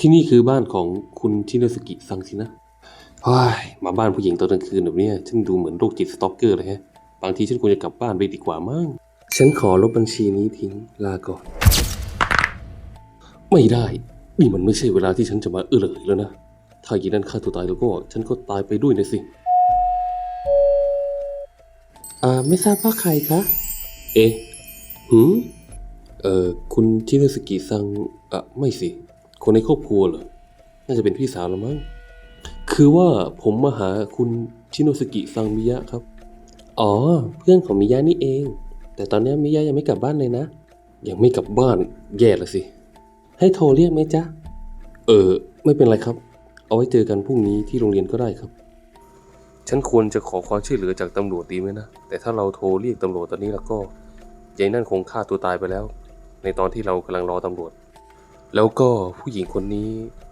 ที่นี่คือบ้านของคุณชินโนสกิซังสินะเฮ้ยมาบ้านผู้หญิงตอนกลางคืนแบบเนี้ยฉันดูเหมือนโรคจิตสตอกเกอร์เลยฮะ บางทีฉันควรจะกลับบ้านไปดีกว่ามั้ง ฉันขอลบบัญชีนี้ทิ้งลาก่อน ไม่ได้ นี่มันไม่ใช่เวลาที่ฉันจะมาเออเลยแล้วนะ ถ้ายีนั้นฆ่าตัวตายแล้วก็ ฉันก็ตายไปด้วยนะสิ อ่า ไม่ทราบว่าใครคะ เอ๊ะหืมเอ่อ คุณชินโนสกิซังอะไม่สิ คนในครอบครัวเหรอ น่าจะเป็นพี่สาวละมั้ง คือว่าผมมาหาคุณชินโนสกิซังมิยะครับ อ๋อ เพื่อนของมิยะนี่เอง แต่ตอนนี้มิยะยังไม่กลับบ้านเลยนะ ยังไม่กลับบ้านแย่ละสิ ให้โทรเรียกไหมจ๊ะ เออ ไม่เป็นไรครับ เอาไว้เจอกันพรุ่งนี้ที่โรงเรียนก็ได้ครับ ฉันควรจะขอความช่วยเหลือจากตำรวจดีไหมนะ แต่ถ้าเราโทรเรียกตำรวจตอนนี้แล้วก็ยายนั่นคงฆ่าตัวตายไปแล้ว ในตอนที่เรากำลังรอตำรวจ แล้วก็ผู้หญิงคนนี้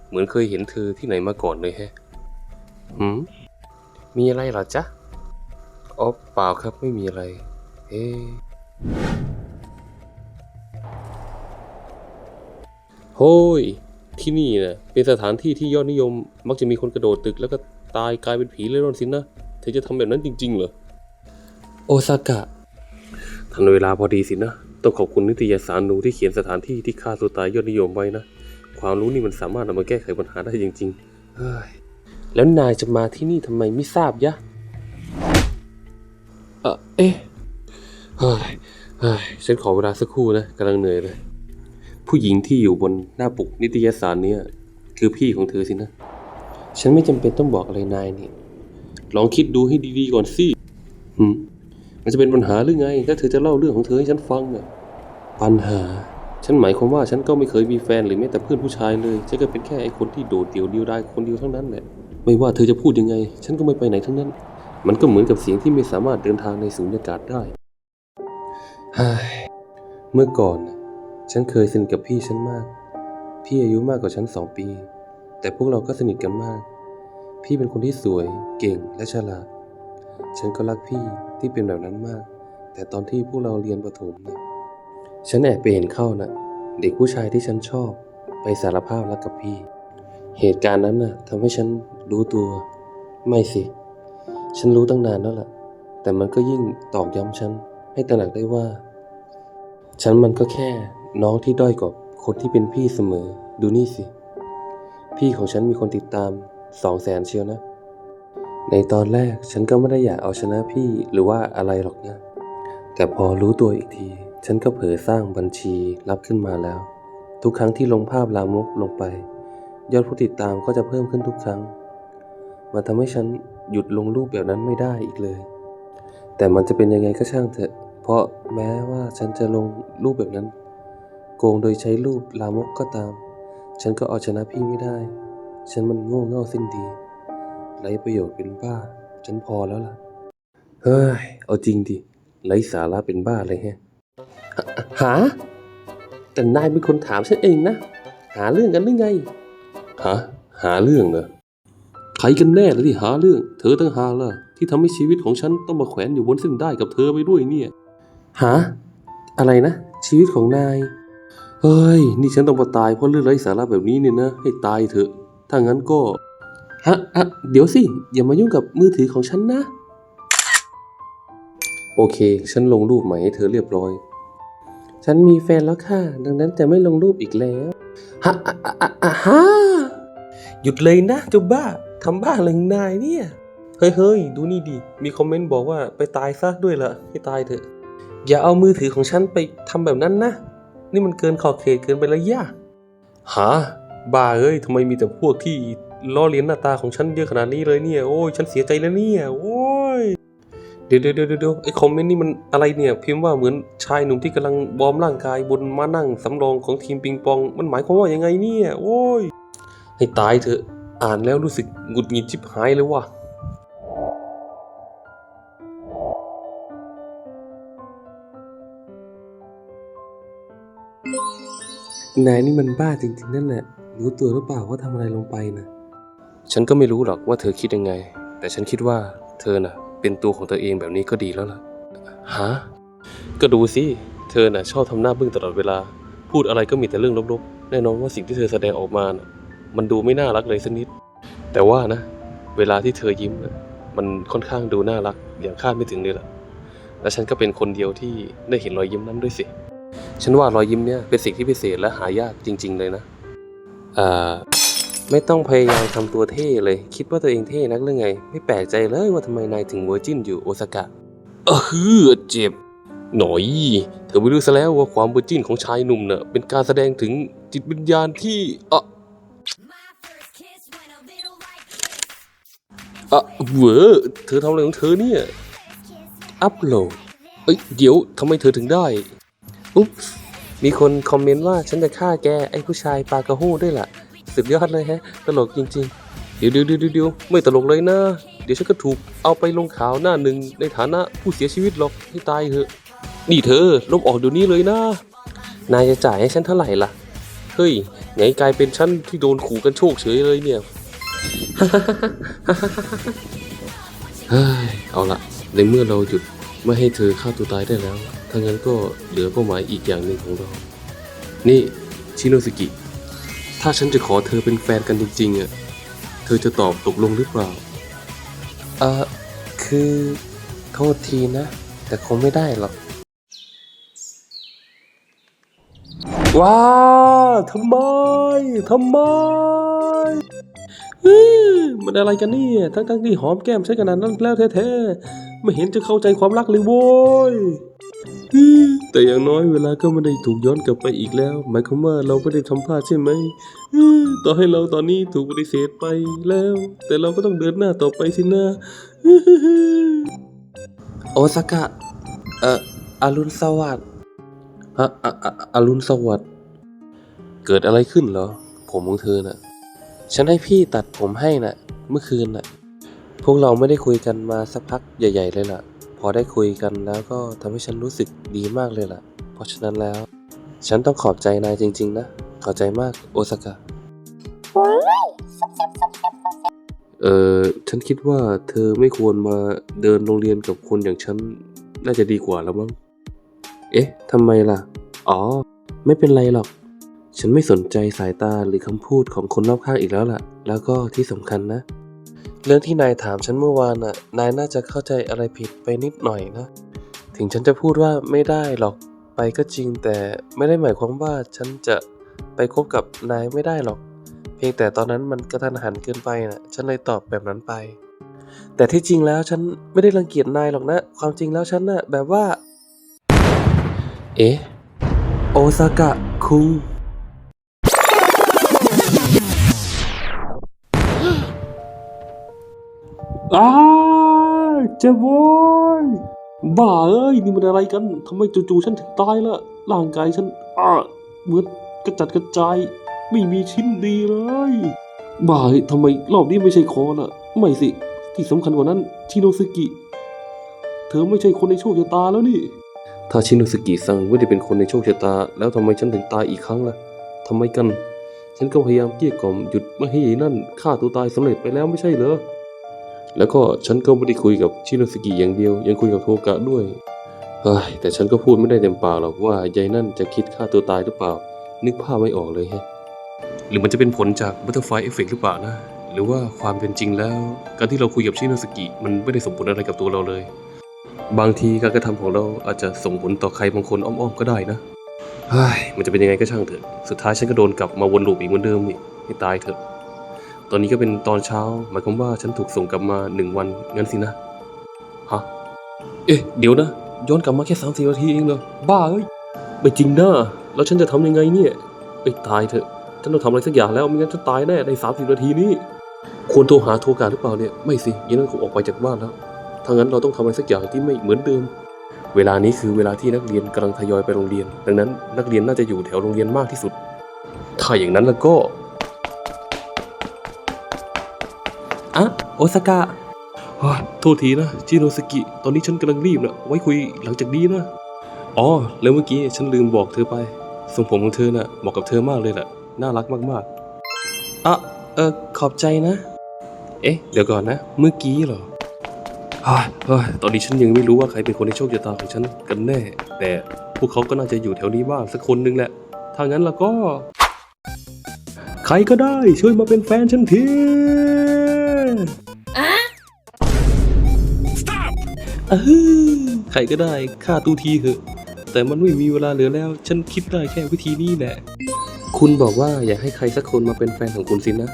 เหมือนเคยเห็นเธอที่ไหนมาก่อนเลยแฮะหืมมีอะไรเหรอจ๊ะอ๋อเปล่าครับไม่มีอะไร เอ๊โฮ้ย ที่นี่นะเป็นสถานที่ที่ยอดนิยม มักจะมีคนกระโดดตึกแล้วก็ตายกลายเป็นผีเล่ร่อนสินนะเธอจะทำแบบนั้นจริงๆเหรอ โอซากะทันเวลาพอดีสินะ ต้องขอบคุณนิตยสารหนูที่เขียนสถานที่ที่ฆ่าตัวตายยอดนิยมไว้นะ ความรู้นี่มันสามารถนำมาแก้ไขปัญหาได้จริงๆเฮ้ยแล้วนายจะมาที่นี่ทำไมไม่ทราบยะ เออเอ๊ะเฮ้ยเฮ้ยฉันขอเวลาสักครู่นะกำลังเหนื่อยเลย ผู้หญิงที่อยู่บนหน้าปกนิตยสารเนี่ย คือพี่ของเธอสินะ ฉันไม่จำเป็นต้องบอกอะไรนายนี่ ลองคิดดูให้ดีๆก่อนสิ หืมมันจะเป็นปัญหาหรือไง ถ้าเธอจะเล่าเรื่องของเธอให้ฉันฟังอะ ปัญหา ฉันหมายความว่าฉันก็ไม่เคยมีแฟนหรือแม้แต่เพื่อนผู้ชายเลยฉันก็เป็นแค่ไอ้คนที่โดดเดี่ยวเดียวดายคนเดียวเท่านั้นแหละไม่ว่าเธอจะพูดยังไง ฉันก็ไม่ไปไหนทั้งนั้น มันก็เหมือนกับเสียงที่ไม่สามารถเดินทางในสูญญากาศได้เฮ้ยเมื่อก่อน ฉันเคยสนิทกับพี่ฉันมาก พี่อายุมากกว่าฉันสองปี แต่พวกเราก็สนิทกันมาก พี่เป็นคนที่สวย เก่งและฉลาด ฉันก็รักพี่ที่เป็นแบบนั้นมาก แต่ตอนที่พวกเราเรียนประถมนะ ฉันแอบไปเห็นเข้านะเด็กผู้ชายที่ฉันชอบ ไปสารภาพรักกับพี่ เหตุการณ์นั้นน่ะทำให้ฉันรู้ตัว ไม่สิ ฉันรู้ตั้งนานแล้วล่ะ แต่มันก็ยิ่งตอกย้ำฉัน ให้ตระหนักได้ว่า ฉันมันก็แค่น้องที่ด้อยกว่าคนที่เป็นพี่เสมอ ดูนี่สิ พี่ของฉันมีคนติดตามสองแสนเชียวนะ ในตอนแรกฉันก็ไม่ได้อยากเอาชนะพี่หรือว่าอะไรหรอกนะ แต่พอรู้ตัวอีกที ฉันก็เผลอสร้างบัญชีรับขึ้นมาแล้ว ทุกครั้งที่ลงภาพลามกลงไป ยอดผู้ติดตามก็จะเพิ่มขึ้นทุกครั้ง มันทำให้ฉันหยุดลงรูปแบบนั้นไม่ได้อีกเลย แต่มันจะเป็นยังไงก็ช่างเถอะ เพราะแม้ว่าฉันจะลงรูปแบบนั้น โกงโดยใช้รูปลามกก็ตาม ฉันก็เอาชนะพี่ไม่ได้ ฉันมันโง่เง่าสิ้นดีไรประโยชน์เป็นบ้า ฉันพอแล้วล่ะ เฮ้ย เอาจริงดิ ไรสาระเป็นบ้าเลยแฮะ หา แต่นายเป็นคนถามฉันเองนะ หาเรื่องกันหรือไง ฮะ หาเรื่องเหรอ ใครกันแน่ล่ะที่หาเรื่อง เธอตั้งหากล่ะ ที่ทำให้ชีวิตของฉันต้องมาแขวนอยู่บนเส้นได้กับเธอไปด้วยเนี่ย หา อะไรนะ ชีวิตของนาย เฮ้ย นี่ฉันต้องมาตายเพราะเรื่องไร้สาระแบบนี้เนี่ยนะ ให้ตายเถอะ ถ้างั้นก็ ฮะอะเดี๋ยวสิ อย่ามายุ่งกับมือถือของฉันนะ โอเค ฉันลงรูปใหม่ให้เธอเรียบร้อย ฉันมีแฟนแล้วค่ะ ดังนั้นจะไม่ลงรูปอีกแล้วฮะอะฮะหยุดเลยนะเจ้าบ้าทำบ้าอะไรของนายเนี่ย เฮ้ยเฮ้ยดูนี่ดิ มีคอมเมนต์บอกว่าไปตายซะด้วยละให้ตายเถอะ อย่าเอามือถือของฉันไปทำแบบนั้นนะ นี่มันเกินขอบเขตเกินไปแล้วย่าหาบ้าเอ้ยทำไมมีแต่พวกที่ล้อเลียนหน้าตาของฉันเยอะขนาดนี้เลยเนี่ย โอ้ยฉันเสียใจแล้วเนี่ย โอ้ เดี๋ยวเดี๋ยวเดี๋ยวไอ้คอมเมนต์นี่มันอะไรเนี่ย พิมพ์ว่าเหมือนชายหนุ่มที่กำลังวอมร่างกายบนม้านั่งสำรองของทีมปิงปอง มันหมายความว่ายังไงเนี่ยโอ้ยให้ตายเถอะอ่านแล้วรู้สึกหงุดหงิดชิบหายเลยว่ะนายนี่มันบ้าจริงๆนั่นแหละรู้ตัวหรือเปล่าว่าทำอะไรลงไปนะฉันก็ไม่รู้หรอกว่าเธอคิดยังไง แต่ฉันคิดว่าเธอน่ะ เป็นตัวของตัวเองแบบนี้ก็ดีแล้วล่ะ ฮะ ก็ดูสิ เธอน่ะชอบทำหน้าบึ้งตลอดเวลา พูดอะไรก็มีแต่เรื่องลบๆ แน่นอนว่าสิ่งที่เธอแสดงออกมาน่ะ มันดูไม่น่ารักเลยสักนิด แต่ว่านะ เวลาที่เธอยิ้มน่ะมันค่อนข้างดูน่ารักอย่างคาดไม่ถึงเลยล่ะ และฉันก็เป็นคนเดียวที่ได้เห็นรอยยิ้มนั้นด้วยสิ ฉันว่ารอยยิ้มเนี่ยเป็นสิ่งที่พิเศษและหายากจริง ๆ เลยนะ อ่า ไม่ต้องพยายามทำตัวเท่เลย คิดว่าตัวเองเท่นักหรือไง ไม่แปลกใจเลยว่าทำไมนายถึงเวอร์จินอยู่โอซาก้าเออฮือเจ็บ หน่อย เธอไม่รู้ซะแล้วว่าความเวอร์จินของชายหนุ่มเน่ะเป็นการแสดงถึงจิตวิญญาณที่อะอะเวอเธอทำอะไรของเธอเนี่ยอัพโหลดเอ้ยเดี๋ยวทำไมเธอถึงได้อุ๊บมีคนคอมเมนต์ว่าฉันจะฆ่าแกไอ้ผู้ชายปากระหู้ด้วยล่ะ สุดยอดเลยฮะ ตลกจริง ๆ เดี๋ยวเดี๋ยวเดี๋ยวไม่ตลกเลยนะ เดี๋ยวฉันก็ถูกเอาไปลงข่าวหน้าหนึ่งในฐานะผู้เสียชีวิตหรอกให้ตายเถอะ นี่เธอลบออกเดี๋ยวนี้เลยนะ นายจะจ่ายให้ฉันเท่าไหร่ล่ะ เฮ้ยไงกลายเป็นฉันที่โดนขู่กันโชคเฉยเลยเนี่ยเฮ้ยเอาละในเมื่อเราหยุดไม่ให้เธอฆ่าตัวตายได้แล้วถ้างั้นก็เหลือเป้าหมายอีกอย่างหนึ่งของเรา นี่ ชิโนสกิ ถ้าฉันจะขอเธอเป็นแฟนกันจริงๆอะ เธอจะตอบตกลงหรือเปล่า เออคือโทษทีนะ แต่คงไม่ได้หรอก ว้าทำไมทำไมมันอะไรกันเนี่ย ทั้งๆที่หอมแก้มใช้ขนาดนั้นแล้วแท้ๆ ไม่เห็นจะเข้าใจความรักเลยโว้ย แต่อย่างน้อยเวลาก็ไม่ได้ถูกย้อนกลับไปอีกแล้ว หมายความว่าเราไม่ได้ทำพลาดใช่ไหมฮึ่มต่อให้เราตอนนี้ถูกปฏิเสธไปแล้ว แต่เราก็ต้องเดินหน้าต่อไปสินะฮึ่มโอซากะเอ่ออรุณสวัสดิ์ฮะอะอะอรุณสวัสดิ์เกิดอะไรขึ้นเหรอ ผมของเธอน่ะ ฉันให้พี่ตัดผมให้น่ะ เมื่อคืนน่ะ พวกเราไม่ได้คุยกันมาสักพักใหญ่ ๆ เลยล่ะ พอได้คุยกันแล้วก็ทำให้ฉันรู้สึกดีมากเลยล่ะ เพราะฉะนั้นแล้ว ฉันต้องขอบใจนายจริง ๆ นะ ขอบใจมากโอซากะเออฉันคิดว่าเธอไม่ควรมาเดินโรงเรียนกับคนอย่างฉัน น่าจะดีกว่าแล้วมั้ง เอ๊ะทำไมล่ะ อ๋อ ไม่เป็นไรหรอก ฉันไม่สนใจสายตาหรือคำพูดของคนรอบข้างอีกแล้วล่ะ แล้วก็ที่สำคัญนะ เรื่องที่นายถามฉันเมื่อวานน่ะ นายน่าจะเข้าใจอะไรผิดไปนิดหน่อยนะ ถึงฉันจะพูดว่าไม่ได้หรอก ไปก็จริงแต่ไม่ได้หมายความว่าฉันจะไปคบกับนายไม่ได้หรอก เพียงแต่ตอนนั้นมันกระทันหันเกินไปน่ะ ฉันเลยตอบแบบนั้นไป แต่ที่จริงแล้วฉันไม่ได้รังเกียจนายหรอกนะ ความจริงแล้วฉันน่ะแบบว่า เอ๊ะ โอซากะคุง อ้าเจ็บโว้ยบ้าเอ้ยนี่มันอะไรกันทำไมจู่ๆฉันถึงตายละร่างกายฉันอ้าเหมือนกระจัดกระจาย ไม่มีชิ้นดีเลยบ้าทำไมรอบนี้ไม่ใช่คอน่ะ ไม่สิ ที่สำคัญกว่านั้นชิโนซึกิ เธอไม่ใช่คนในโชคชะตาแล้วนี่ ถ้าชิโนซึกิซังไม่ได้เป็นคนในโชคชะตา แล้วทำไมฉันถึงตายอีกครั้งล่ะทำไมกัน ฉันก็พยายามเกลี้ยกล่อมหยุดไม่ให้นั่นฆ่าตัวตายสำเร็จไปแล้วไม่ใช่เหรอ แล้วก็ฉันก็ไม่ได้คุยกับชิโนสกิอย่างเดียว ยังคุยกับโทกะด้วยเฮ้ยแต่ฉันก็พูดไม่ได้เต็มปากหรอกว่ายายนั่นจะคิดฆ่าตัวตายหรือเปล่า นึกภาพไม่ออกเลยแฮะหรือมันจะเป็นผลจากบัตเตอร์ไฟเอฟเฟกหรือเปล่านะ หรือว่าความเป็นจริงแล้ว การที่เราคุยกับชิโนสกิมันไม่ได้ส่งผลอะไรกับตัวเราเลย บางทีการกระทำของเราอาจจะส่งผลต่อใครบางคนอ้อมๆก็ได้นะเฮ้ยมันจะเป็นยังไงก็ช่างเถอะ สุดท้ายฉันก็โดนกลับมาวนลูปอีกเหมือนเดิมนี่ให้ตายเถอะ ตอนนี้ก็เป็นตอนเช้า หมายความว่าฉันถูกส่งกลับมาหนึ่งวันงั้นสินะ ฮะ เอ๊ะ เดี๋ยวนะ ย้อนกลับมาแค่สามสี่นาทีเองเหรอ บ้าเอ้ย ไม่จริงนะ แล้วฉันจะทำยังไงเนี่ยเอ้ตายเถอะ ฉันต้องทำอะไรสักอย่างแล้ว ไม่งั้นฉันตายแน่ในสามสิบนาทีนี้ ควรโทรหาโทรการหรือเปล่าเนี่ย ไม่สิยันนั้นคงออกไปจากบ้านแล้วถ้างั้นเราต้องทำอะไรสักอย่างที่ไม่เหมือนเดิม เวลานี้คือเวลาที่นักเรียนกำลังทยอยไปโรงเรียน ดังนั้นนักเรียนน่าจะอยู่แถวโรงเรียนมากที่สุด ถ้าอย่างนั้นแล้วก็ อะโอซากะเฮ้ยโทษทีนะชิโนสกิ ตอนนี้ฉันกำลังรีบนะไว้คุยหลังจากนี้นะ อ๋อ แล้วเมื่อกี้ฉันลืมบอกเธอไป ทรงผมของเธอน่ะเหมาะกับเธอมากเลยแหละน่ารักมากๆอะเออขอบใจนะ เอ๊ะ เดี๋ยวก่อนนะ เมื่อกี้เหรอตอนนี้ฉันยังไม่รู้ว่าใครเป็นคนในโชคชะตาของฉันกันแน่ แต่พวกเขาก็น่าจะอยู่แถวนี้บ้างสักคนนึงแหละ ถ้างั้นแล้วก็ ใครก็ได้ช่วยมาเป็นแฟนฉันที เออใครก็ได้ฆ่าตูทีเถอะแต่มันไม่มีเวลาเหลือแล้ว ฉันคิดได้แค่วิธีนี้แหละ คุณบอกว่าอยากให้ใครสักคนมาเป็นแฟนของคุณสินะ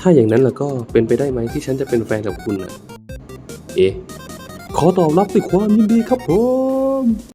ถ้าอย่างนั้นล่ะก็เป็นไปได้ไหมที่ฉันจะเป็นแฟนกับคุณน่ะเอ๊ะขอตอบรับด้วยความยินดีครับผม